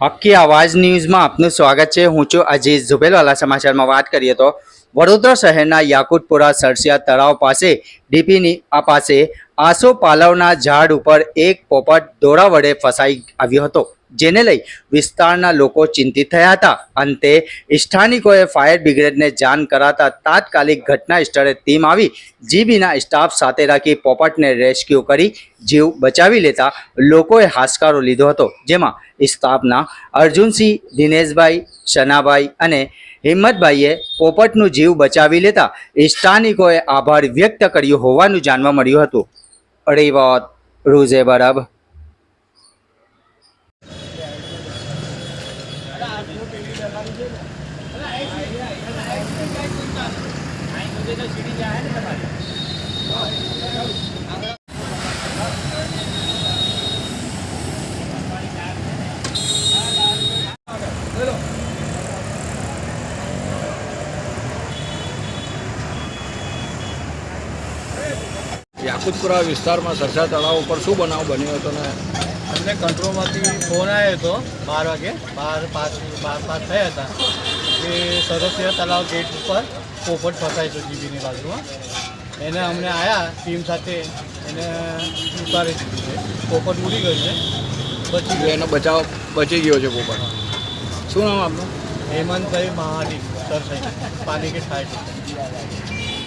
હક્કી આવાજ ન્યૂઝમાં આપનું સ્વાગત છે. હું છું અજીત ઝુબેલવાલા સમાચારમાં વાત કરીએ તો વડોદરા શહેરના યાકુતપુરા સરસિયા તળાવ પાસે, ડીપીની આ પાસે આસો પાલવના ઝાડ ઉપર એક પોપટ દોરા વડે ફસાઈ આવ્યો હતો. જેને લઈ વિસ્તારના લોકો ચિંતિત થયા હતા. અંતે સ્થાનિકોએ ફાયર બ્રિગેડને જાણ કરાતા તાત્કાલિક ઘટના સ્થળે ટીમ આવી, જીબીના સ્ટાફ સાથે રાખી પોપટને રેસ્ક્યુ કરી જીવ બચાવી લેતા લોકોએ હાશકારો લીધો હતો. જેમાં સ્ટાફના અર્જુનસિંહ, દિનેશભાઈ, શનાભાઈ અને હિંમતભાઈએ પોપટનું જીવ બચાવી લેતા સ્થાનિકોએ આભાર વ્યક્ત કર્યો હોવાનું જાણવા મળ્યું હતું. અરે વાત રૂઝે બરાબર. યાકુતપુરા વિસ્તારમાં સરસા તળાવ ઉપર શું બનાવ બન્યો હતો ને? અમને કંટ્રોલમાંથી ફોન આવ્યો હતો બાર વાગે. બાર પાંચ બાર પાંચ થયા હતા. કે સરસિયા તલાવ ગેટ ઉપર પોપટ ફસાય છે જીબીની બાજુમાં. એને અમને આવ્યા ટીમ સાથે એને ઉતારી દીધું છે. પોપટ ઉડી ગયું છે. બચી ગયો એનો બચાવ બચી ગયો છે પોપટ. શું નામ આપનું? હેમંતભાઈ મહાડી સર પાણી કે સાઈડ